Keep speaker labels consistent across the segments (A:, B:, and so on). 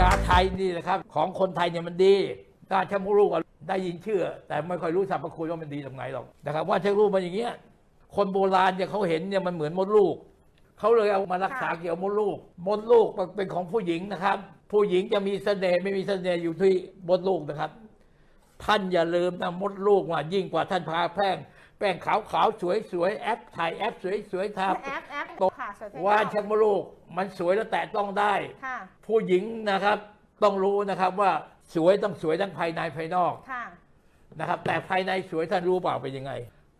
A: ยาไทยนี่นะครับ ของคนไทยเนี่ยมันดีการชักมดลูกอะได้ยินชื่อ แต่ไม่ค่อยรู้สรรพคุณว่ามันดีตรงไหนหรอกนะครับ ว่าชักมดลูกมันอย่างเงี้ยคนโบราณเนี่ยเขาเห็นเนี่ยมันเหมือนมดลูกเขาเลยเอามารักษาเกี่ยวกับมดลูก มดลูกมันเป็นของผู้หญิงนะครับ ผู้หญิงจะมีเสน่ห์ไม่มีเสน่ห์อยู่ที่มดลูกนะครับ ท่านอย่าลืมนะมดลูกว่ายิ่งกว่าท่านพาแป้งแป้งขาวขาวๆสวยสวยๆแอปถ่ายแอปสวยสวยๆทา
B: แอปแอป
A: ตก
B: ค่ะสวย
A: ว่านชักมดลูก มันสวยแล้วแตะต้องได้
B: ค่ะ
A: ผู้หญิงนะครับ ต้องรู้นะครับว่าสวยต้องสวยทั้งภายในภายนอก
B: ค่ะ
A: นะครับ แต่ภายในสวยท่านรู้เปล่าเป็นยังไง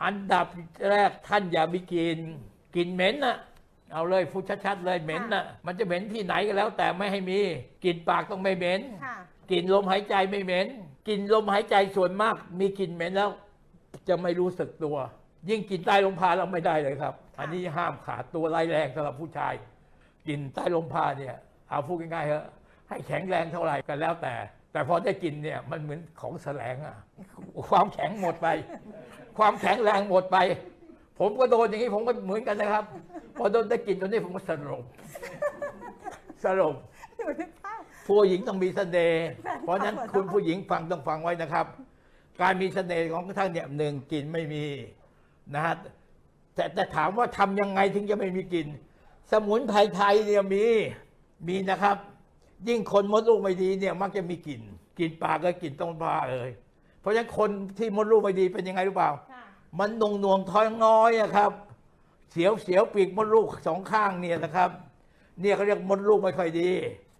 A: อันดับแรกท่านอย่ามีกลินกลินเหม็นนะเอาเลยพูดชัดๆเลยเหม็นนะมันจะเหม็นที่ไหนก็แล้ว แต่ไม่ให้มีกลิ่นปากต้องไม่เหม็น
B: ค่ะ
A: กลิ่นลมหายใจไม่เหม็นกลิ่นลมหายใจส่วนมาก มีกลิ่นเหม็นแล้ว จะไม่รู้สึกตัว ยิ่งกลิ่นใต้ลมพาเราไม่ได้เลยครับ อันนี้ห้ามขาดตัวร้ายแรงสำหรับผู้ชายกลิ่นใต้ลมพาเนี่ย เอาพูดง่ายๆเถอะให้แข็งแรงเท่าไหร่ก็แล้วแต่ แต่พอได้กลินเนี่ยมันเหมือนของแสลงอะความแข็งหมดไป ความแข็งแรงหมดไป ผมก็โดนอย่างนี้ผมก็เหมือนกันนะครับ พอโดนได้กลินตัวนี้ผมก็สลบสลบ
B: หนูนึกภาพ
A: ผู้หญิงต้องมีเสน่ห์
B: แฟนคลับ
A: เพราะฉะนั้น
B: เหรอ
A: คุณผู้หญิงฟังต้องฟังไว้นะครับ การมีเสน่ห์ของท่านเนี่ยหนึ่งกลิ่นไม่มี นะฮะแต่แต่ถามว่าทำยังไงถึงจะไม่มีกลิ่น สมุนไพรไทยเนี่ยมีมีนะครับ ยิ่งคนมดลูกไม่ดีเนี่ยมักจะมีกลิ่นกลิ่นปากก็กลิ่นต้องปลาเอ่ยเพราะฉะนั้นคนที่มดลูกไม่ดีเป็นยังไงรู้เปล่า
B: ค่ะ
A: มันนงนวงท้องน้อยอะครับ เสียวเสียวปีกมดลูกสองข้างเนี่ยนะครับ เนี่ยเขาเรียกมดลูกไม่ค่อยดี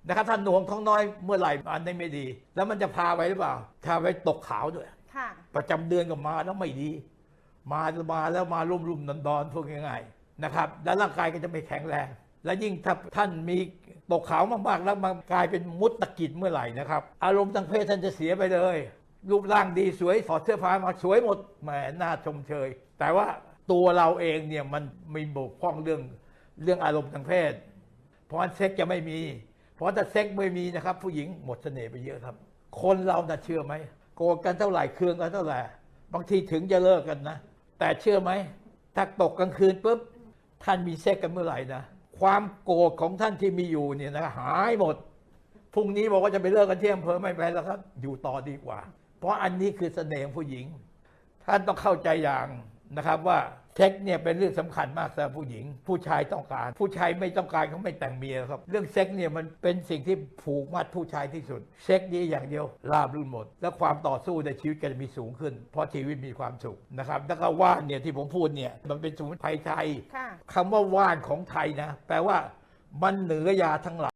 A: นะครับถ้าหนวงท้องน้อยเมื่อไหร่อันนี้ไม่ดี แล้วมันจะพาไปหรือเปล่าพาไปตกขาวด้วย
B: ค่ะ
A: ประจำเดือนก็มาแล้วไม่ดี มามาแล้วมารุ่มรุ่มดอนดอนๆพวกง่ายๆนะครับแล้วร่างกายก็จะไม่แข็งแรง และยิ่งถ้าท่านมีตกขาวมากๆ แล้วมันกลายเป็นมุดตะกิดเมื่อไหร่นะครับ อารมณ์ทางเพศท่านจะเสียไปเลย รูปร่างดีสวยถอดเสื้อผ้ามาสวยหมดแหมน่าชมเชย แต่ว่าตัวเราเองเนี่ยมันมีบกพร่องเรื่องเรื่องอารมณ์ทางเพศ เพราะเซ็กจะไม่มี เพราะถ้าเซ็กไม่มีนะครับ ผู้หญิงหมดเสน่ห์ไปเยอะครับ คนเราน่ะเชื่อไหมโกรธกันเท่าไหร่เคืองกันเท่าไหร่บางทีถึงจะเลิกกันนะ แต่เชื่อไหม ถ้าตกกลางคืนปุ๊บท่านมีเซ็กกันเมื่อไหร่นะ ความโกรธของท่านที่มีอยู่เนี่ยนะหายหมดพรุ่งนี้บอกว่าจะไปเลิกกันที่อำเภอไม่ไปแล้วครับ อยู่ต่อดีกว่า เพราะอันนี้คือเสน่ห์ผู้หญิง ท่านต้องเข้าใจอย่าง นะครับว่าเซ็กเนี่ยเป็นเรื่องสำคัญมากสำหรับผู้หญิง ผู้ชายต้องการ ผู้ชายไม่ต้องการเขาไม่แต่งเมียครับ เรื่องเซ็กเนี่ยมันเป็นสิ่งที่ผูกมัดผู้ชายที่สุด เซ็กนี้อย่างเดียวราบรื่นหมด แล้วความต่อสู้ในชีวิตก็จะมีสูงขึ้น เพราะชีวิตมีความสุขนะครับแล้วก็ว่านเนี่ยที่ผมพูดเนี่ยมันเป็นสมุนไพรไทย
B: ค่ะ
A: คำว่าว่านของไทยนะแปลว่ามันเหนือยาทั้งหลาย